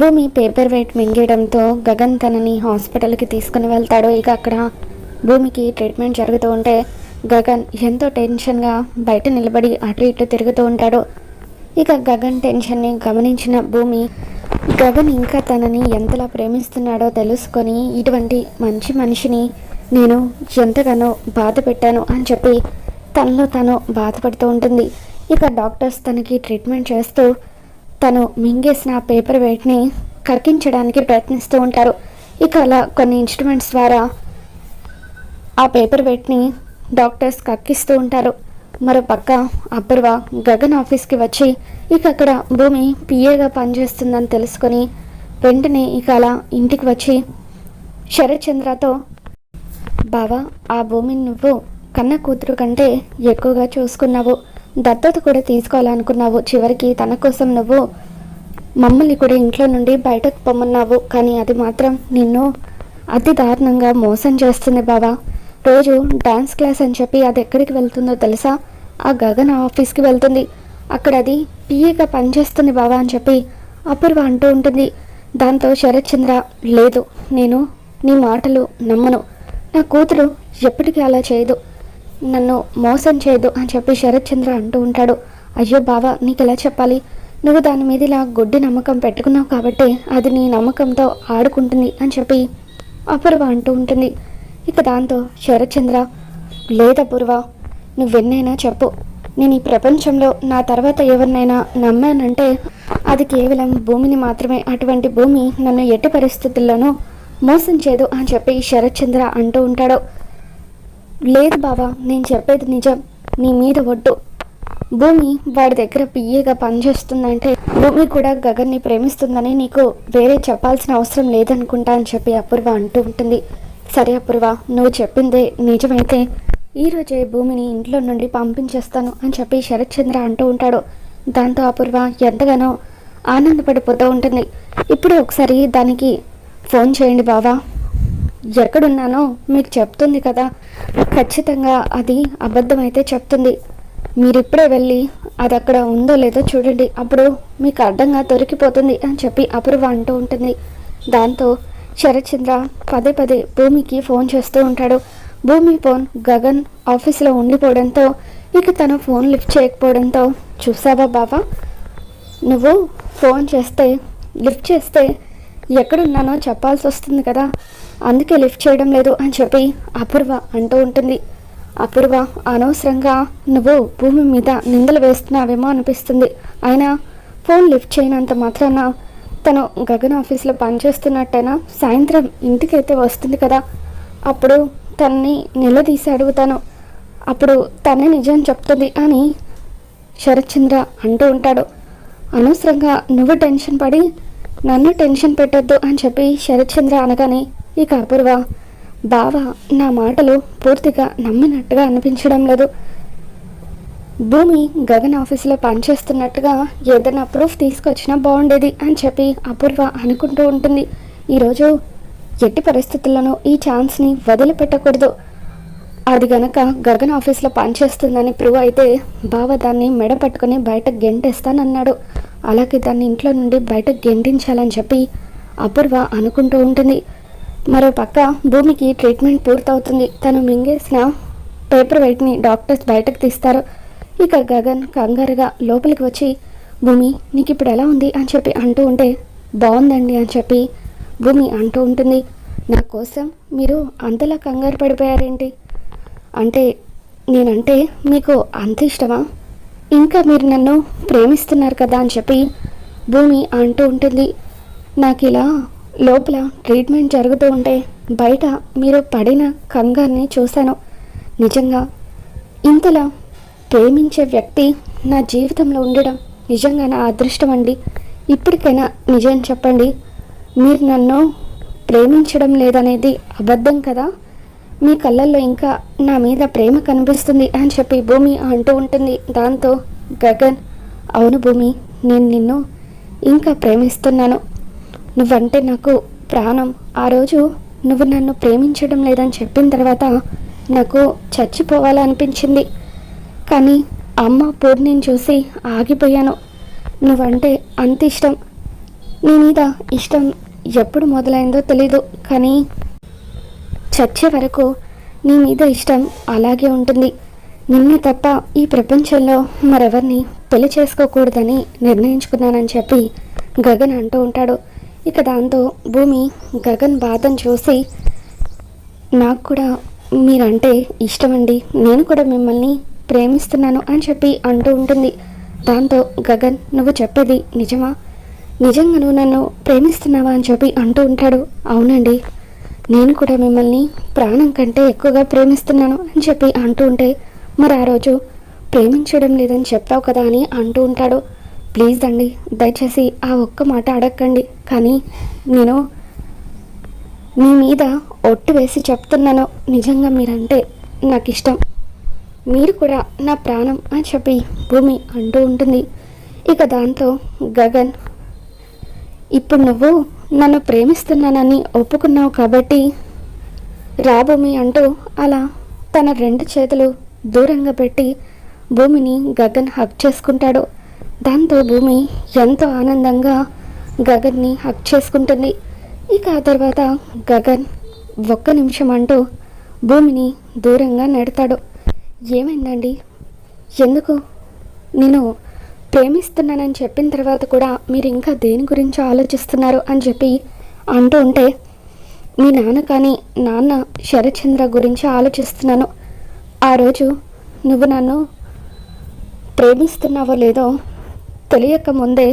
భూమి paper weight మింగేయడంతో Gagan తనని హాస్పిటల్కి తీసుకుని వెళ్తాడు. ఇక అక్కడ భూమికి ట్రీట్మెంట్ జరుగుతూ ఉంటే గగన్ ఎంతో టెన్షన్గా బయట నిలబడి అటు ఇటు తిరుగుతూ ఉంటాడు. ఇక గగన్ టెన్షన్ని గమనించిన భూమి గగన్ ఇంకా తనని ఎంతలా ప్రేమిస్తున్నాడో తెలుసుకొని ఇటువంటి మంచి మనిషిని నేను ఎంతగానో బాధ పెట్టాను అని చెప్పి తనలో తను బాధపడుతూ ఉంటుంది. ఇక డాక్టర్స్ తనకి ట్రీట్మెంట్ చేస్తూ తను మింగేసిన పేపర్ వెయిట్ని కరికించడానికి ప్రయత్నిస్తూ ఉంటారు. ఇక అలా కొన్ని ఇన్స్ట్రుమెంట్స్ ద్వారా ఆ పేపర్ వెయిట్ని డాక్టర్స్ కక్కిస్తూ ఉంటారు. మరో పక్క అపూర్వ గగన్ ఆఫీస్కి వచ్చి ఇక అక్కడ భూమి పిఏగా పనిచేస్తుందని తెలుసుకొని వెంటనే ఇక అలా ఇంటికి వచ్చి శరత్చంద్రతో బావా ఆ భూమిని నువ్వు కన్న కూతురు కంటే ఎక్కువగా చూసుకున్నావు. దత్తత కూడా తీసుకోవాలనుకున్నావు. చివరికి తన కోసం నువ్వు మమ్మల్ని కూడా ఇంట్లో నుండి బయటకు పొమ్మన్నావు. కానీ అది మాత్రం నిన్ను అతి దారుణంగా మోసం చేస్తుంది బావా. రోజు డ్యాన్స్ క్లాస్ అని చెప్పి అది ఎక్కడికి వెళ్తుందో తెలుసా? ఆ గగన్ ఆఫీస్కి వెళ్తుంది. అక్కడ అది పిఏగా పనిచేస్తుంది బావా అని చెప్పి అపూర్వ అంటూ ఉంటుంది. దాంతో శరత్ చంద్ర లేదు నేను నీ మాటలు నమ్మను. నా కూతురు ఎప్పటికీ అలా చేయదు. నన్ను మోసం చేయదు అని చెప్పి శరత్ చంద్ర అంటూ ఉంటాడు. అయ్యో బావా నీకు ఎలా చెప్పాలి? నువ్వు దాని మీద ఇలా గుడ్డి నమ్మకం పెట్టుకున్నావు కాబట్టి అది నీ నమ్మకంతో ఆడుకుంటుంది అని చెప్పి అపూర్వ అంటూ ఉంటుంది. ఇక దాంతో శరత్చంద్ర లేదపూర్వ నువ్వెన్నైనా చెప్పు. నేను ఈ ప్రపంచంలో నా తర్వాత ఎవరినైనా నమ్మానంటే అది కేవలం భూమిని మాత్రమే. అటువంటి భూమి నన్ను ఎట్టి పరిస్థితుల్లోనూ మోసం చేయదు అని చెప్పి శరత్చంద్ర అంటూ ఉంటాడు. లేదు బావా నేను చెప్పేది నిజం. నీ మీద ఒడ్డు భూమి వాడి దగ్గర పియ్యగా పనిచేస్తుందంటే భూమి కూడా గగన్ని ప్రేమిస్తుందని నీకు వేరే చెప్పాల్సిన అవసరం లేదనుకుంటా అని చెప్పి అపూర్వ అంటూ ఉంటుంది. సరే అపూర్వ నువ్వు చెప్పిందే నిజమైతే ఈరోజే భూమిని ఇంట్లో నుండి పంపించేస్తాను అని చెప్పి శరత్చంద్ర అంటూ ఉంటాడు. దాంతో అపూర్వ ఎంతగానో ఆనందపడిపోతూ ఉంటుంది. ఇప్పుడు ఒకసారి దానికి ఫోన్ చేయండి బావా. ఎక్కడున్నానో మీకు చెప్తుంది కదా. ఖచ్చితంగా అది అబద్ధమైతే చెప్తుంది. మీరు ఇప్పుడే వెళ్ళి అది అక్కడ ఉందో లేదో చూడండి. అప్పుడు మీకు అడ్డంగా దొరికిపోతుంది అని చెప్పి అపూర్వ అంటూ ఉంటుంది. దాంతో శరత్చంద్ర పదే పదే భూమికి ఫోన్ చేస్తూ ఉంటాడు. భూమి ఫోన్ గగన్ ఆఫీస్లో ఉండిపోవడంతో ఇక తను ఫోన్ లిఫ్ట్ చేయకపోవడంతో చూసావా బావా? నువ్వు ఫోన్ చేస్తే లిఫ్ట్ చేస్తే ఎక్కడున్నానో చెప్పాల్సి వస్తుంది కదా. అందుకే లిఫ్ట్ చేయడం లేదు అని చెప్పి అపూర్వ అంటూ ఉంటుంది. అపూర్వ అనవసరంగా నువ్వు భూమి మీద నిందలు వేస్తున్నావేమో అనిపిస్తుంది. అయినా ఫోన్ లిఫ్ట్ చేయనంత మాత్రాన తను గగన్ ఆఫీస్లో పనిచేస్తున్నట్టయినా సాయంత్రం ఇంటికైతే వస్తుంది కదా. అప్పుడు తన్ని నిలదీసి అడుగుతాను. అప్పుడు తనే నిజం చెప్తుంది అని శరత్చంద్ర అంటూ ఉంటాడు. అనవసరంగా నువ్వు టెన్షన్ పడి నన్ను టెన్షన్ పెట్టొద్దు అని చెప్పి శరత్చంద్ర అనగానే ఇక అపూర్వ బావ నా మాటలు పూర్తిగా నమ్మినట్టుగా అనిపించడం లేదు. భూమి గగన్ ఆఫీసులో పనిచేస్తున్నట్టుగా ఏదైనా ప్రూఫ్ తీసుకొచ్చినా బాగుండేది అని చెప్పి అపూర్వ అనుకుంటూ ఉంటుంది. ఈరోజు ఎట్టి పరిస్థితుల్లోనూ ఈ ఛాన్స్ని వదిలిపెట్టకూడదు. అది గనక గగన్ ఆఫీస్లో పనిచేస్తుందని ప్రూవ్ అయితే బావ దాన్ని మెడ పట్టుకొని బయట గెంటేస్తానన్నాడు. అలాగే దాన్ని ఇంట్లో నుండి బయట గెంటించాలని చెప్పి అపూర్వ అనుకుంటూ ఉంటుంది. మరో పక్క భూమికి ట్రీట్మెంట్ పూర్తవుతుంది. తను మింగేసిన పేపర్ వెయిట్ని డాక్టర్స్ బయటకు తీస్తారు. ఇక గగన్ కంగారుగా లోపలికి వచ్చి భూమి నీకు ఇప్పుడు ఎలా ఉంది? అని చెప్పి అంటూ ఉంటే బాగుందండి అని చెప్పి భూమి అంటూ ఉంటుంది. నా కోసం మీరు అంతలా కంగారు పడిపోయారేంటి? అంటే నేనంటే మీకు అంత ఇష్టమా? ఇంకా మీరు నన్ను ప్రేమిస్తున్నారు కదా అని చెప్పి భూమి అంటూ ఉంటుంది. నాకు ఇలా లోపల ట్రీట్మెంట్ జరుగుతూ ఉంటే బయట మీరు పడిన కంగారుని చూశాను. నిజంగా ఇంతలా ప్రేమించే వ్యక్తి నా జీవితంలో ఉండడం నిజంగా నా అదృష్టం అండి. ఇప్పటికైనా నిజం చెప్పండి. మీరు నన్ను ప్రేమించడం లేదనేది అబద్ధం కదా? మీ కళ్ళల్లో ఇంకా నా మీద ప్రేమ కనిపిస్తుంది అని చెప్పి భూమి అంటూ ఉంటుంది. దాంతో గగన్ అవును భూమి నేను నిన్ను ఇంకా ప్రేమిస్తున్నాను. నువ్వంటే నాకు ప్రాణం. ఆ రోజు నువ్వు నన్ను ప్రేమించడం లేదని చెప్పిన తర్వాత నాకు చచ్చిపోవాలనిపించింది. కానీ అమ్మ పూర్ణిని చూసి ఆగిపోయాను. నువ్వంటే అంత ఇష్టం. నీ మీద ఇష్టం ఎప్పుడు మొదలైందో తెలీదు. కానీ చచ్చే వరకు నీ మీద ఇష్టం అలాగే ఉంటుంది. నిన్ను తప్ప ఈ ప్రపంచంలో మరెవరిని పెళ్ళి చేసుకోకూడదని నిర్ణయించుకున్నానని చెప్పి గగన్ అంటూ ఉంటాడు. ఇక దాంతో భూమి గగన్ బాధను చూసి నాకు కూడా మీరంటే ఇష్టమండి. నేను కూడా మిమ్మల్ని ప్రేమిస్తున్నాను అని చెప్పి అంటూ ఉంటుంది. దాంతో గగన్ నువ్వు చెప్పేది నిజమా? నిజంగా నువ్వు నన్ను ప్రేమిస్తున్నావా? అని చెప్పి అంటూ ఉంటాడు. అవునండి. నేను కూడా మిమ్మల్ని ప్రాణం కంటే ఎక్కువగా ప్రేమిస్తున్నాను అని చెప్పి అంటూ ఉంటే మరి ఆ రోజు ప్రేమించడం లేదని చెప్పావు కదా అని అంటూ ఉంటాడు. ప్లీజ్ అండి దయచేసి ఆ ఒక్క మాట అడగండి కానీ నేను మీ మీద ఒట్టు వేసి చెప్తున్నాను. నిజంగా మీరంటే నాకు ఇష్టం మీరు కూడా నా ప్రాణం అని చెప్పి భూమి అంటూ ఉంటుంది. ఇక దాంతో గగన్ ఇప్పుడు నువ్వు నన్ను ప్రేమిస్తున్నానని ఒప్పుకున్నావు కాబట్టి రా భూమి అంటూ అలా తన రెండు చేతులు దూరంగా పెట్టి భూమిని గగన్ హక్ చేసుకుంటాడు. దాంతో భూమి ఎంతో ఆనందంగా గగన్ని హక్ చేసుకుంటుంది. ఇక ఆ తర్వాత గగన్ ఒక్క నిమిషం అంటూ భూమిని దూరంగా నెడతాడు. ఏమైందండి? ఎందుకు? నేను ప్రేమిస్తున్నానని చెప్పిన తర్వాత కూడా మీరు ఇంకా దేని గురించి ఆలోచిస్తున్నారు అని చెప్పి అంటూ ఉంటే మీ నాన్న కానీ నాన్న శరచంద్ర గురించి ఆలోచిస్తున్నాను. ఆ రోజు నువ్వు నన్ను ప్రేమిస్తున్నావో లేదో తెలియక ముందే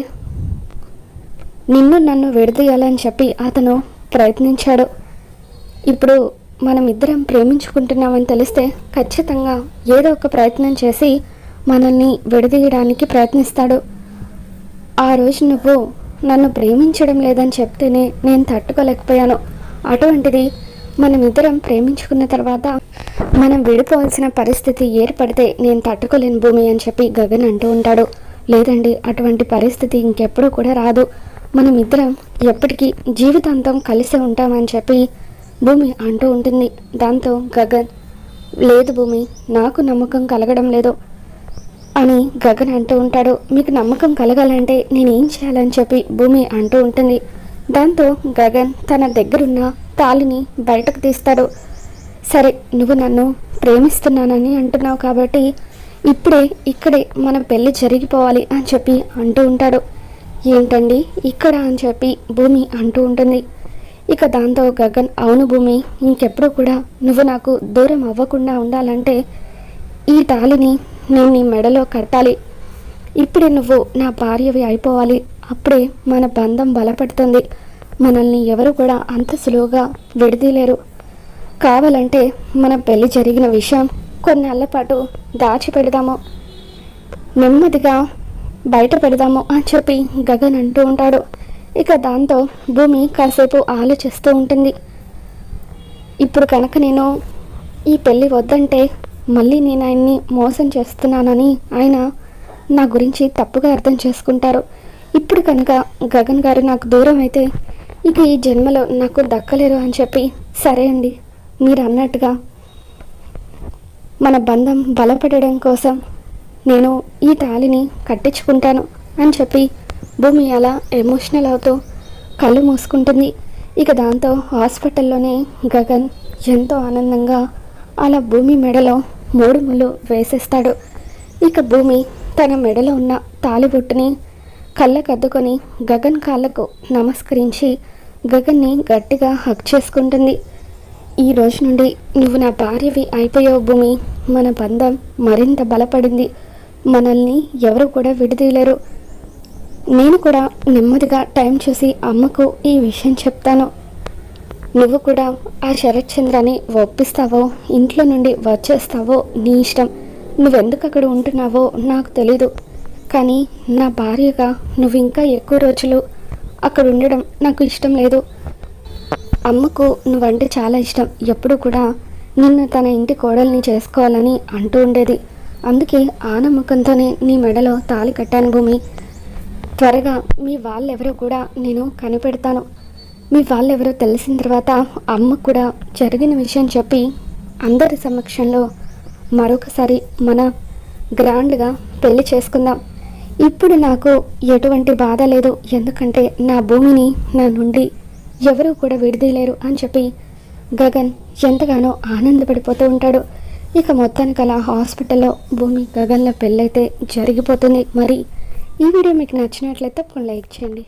నిన్ను నన్ను విడదీయాలని చెప్పి అతను ప్రయత్నించాడు. ఇప్పుడు మనం ఇద్దరం ప్రేమించుకుంటున్నామని తెలిస్తే ఖచ్చితంగా ఏదో ఒక ప్రయత్నం చేసి మనల్ని విడదీయడానికి ప్రయత్నిస్తాడు. ఆ రోజు నువ్వు నన్ను ప్రేమించడం లేదని చెప్తేనే నేను తట్టుకోలేకపోయాను. అటువంటిది మనం ఇద్దరం ప్రేమించుకున్న తర్వాత మనం విడిపోవాల్సిన పరిస్థితి ఏర్పడితే నేను తట్టుకోలేని భూమి అని చెప్పి గగన్ అంటూ ఉంటాడు. లేదండి అటువంటి పరిస్థితి ఇంకెప్పుడు కూడా రాదు. మనం ఇద్దరం ఎప్పటికీ జీవితాంతం కలిసి ఉంటామని చెప్పి భూమి అంటూ ఉంటుంది. దాంతో గగన్ లేదు భూమి నాకు నమ్మకం కలగడం లేదు అని గగన్ అంటూ ఉంటాడు. మీకు నమ్మకం కలగాలంటే నేనేం చేయాలని చెప్పి భూమి అంటూ ఉంటుంది. దాంతో గగన్ తన దగ్గరున్న తాళిని బయటకు తీస్తాడు. సరే నువ్వు నన్ను ప్రేమిస్తున్నానని అంటున్నావు కాబట్టి ఇప్పుడే ఇక్కడే మన పెళ్ళి జరిగిపోవాలి అని చెప్పి అంటూ ఉంటాడు. ఏంటండి ఇక్కడ అని చెప్పి భూమి అంటూ ఉంటుంది. ఇక దాంతో గగన్ అవును భూమి ఇంకెప్పుడు కూడా నువ్వు నాకు దూరం అవ్వకుండా ఉండాలంటే ఈ తాళిని నేను నీ మెడలో కట్టాలి. ఇప్పుడే నువ్వు నా భార్యవి అయిపోవాలి. అప్పుడే మన బంధం బలపడుతుంది. మనల్ని ఎవరు కూడా అంత సులువుగా విడదీయలేరు. కావాలంటే మన పెళ్ళి జరిగిన విషయం కొన్నేళ్ళ పాటు దాచి పెడదాము నెమ్మదిగా బయట పెడదాము అని చెప్పి గగన్ అంటూ ఉంటాడు. ఇక దాంతో భూమి కాసేపు ఆలోచిస్తూ ఉంటుంది. ఇప్పుడు కనుక నేను ఈ పెళ్ళి వద్దంటే మళ్ళీ నేను ఆయన్ని మోసం చేస్తున్నానని ఆయన నా గురించి తప్పుగా అర్థం చేసుకుంటారు. ఇప్పుడు కనుక గగన్ గారు నాకు దూరం అయితే ఇక ఈ జన్మలో నాకు దక్కలేరు అని చెప్పి సరే అండి మీరు అన్నట్టుగా మన బంధం బలపడడం కోసం నేను ఈ తాళిని కట్టించుకుంటాను అని చెప్పి భూమి అలా ఎమోషనల్ అవుతూ కళ్ళు మూసుకుంటుంది. ఇక దాంతో హాస్పిటల్లోనే గగన్ ఎంతో ఆనందంగా అలా భూమి మెడలో మూడు ముళ్ళు వేసేస్తాడు. ఇక భూమి తన మెడలో ఉన్న తాలిబొట్టుని కళ్ళకద్దుకొని గగన్ కాళ్ళకు నమస్కరించి గగన్ని గట్టిగా హక్ చేసుకుంటుంది. ఈ రోజు నుండి నువ్వు నా భార్యవి అయిపోయావు భూమి. మన బంధం మరింత బలపడింది. మనల్ని ఎవరు కూడా విడదీయలేరు. నేను కూడా నెమ్మదిగా టైం చూసి అమ్మకు ఈ విషయం చెప్తాను. నువ్వు కూడా ఆ శరత్చంద్రని ఒప్పిస్తావో ఇంట్లో నుండి వచ్చేస్తావో నీ ఇష్టం. నువ్వెందుకు అక్కడ ఉంటున్నావో నాకు తెలీదు. కానీ నా భార్యగా నువ్వు ఇంకా ఎక్కువ రోజులు అక్కడ ఉండడం నాకు ఇష్టం లేదు. అమ్మకు నువ్వంటే చాలా ఇష్టం. ఎప్పుడు కూడా నిన్ను తన ఇంటి కోడల్ని చేసుకోవాలని అంటూ ఉండేది. అందుకే ఆ నమ్మకంతోనే నీ మెడలో తాళి కట్టాను భూమి. త్వరగా మీ వాళ్ళెవరో కూడా నేను కనిపెడతాను. మీ వాళ్ళెవరో తెలిసిన తర్వాత అమ్మ కూడా జరిగిన విషయం చెప్పి అందరి సమక్షంలో మరొకసారి మన గ్రాండ్గా పెళ్ళి చేసుకుందాం. ఇప్పుడు నాకు ఎటువంటి బాధ లేదు. ఎందుకంటే నా భూమిని నా నుండి ఎవరూ కూడా విడదీయలేరు అని చెప్పి గగన్ ఎంతగానో ఆనందపడిపోతూ ఉంటాడు. ఇక మొత్తానికి అలా హాస్పిటల్లో భూమి గగన్ల పెళ్ళైతే జరిగిపోతుంది. మరి ఈ వీడియో మీకు నచ్చినట్లయితే తప్పకుండా లైక్ చేయండి.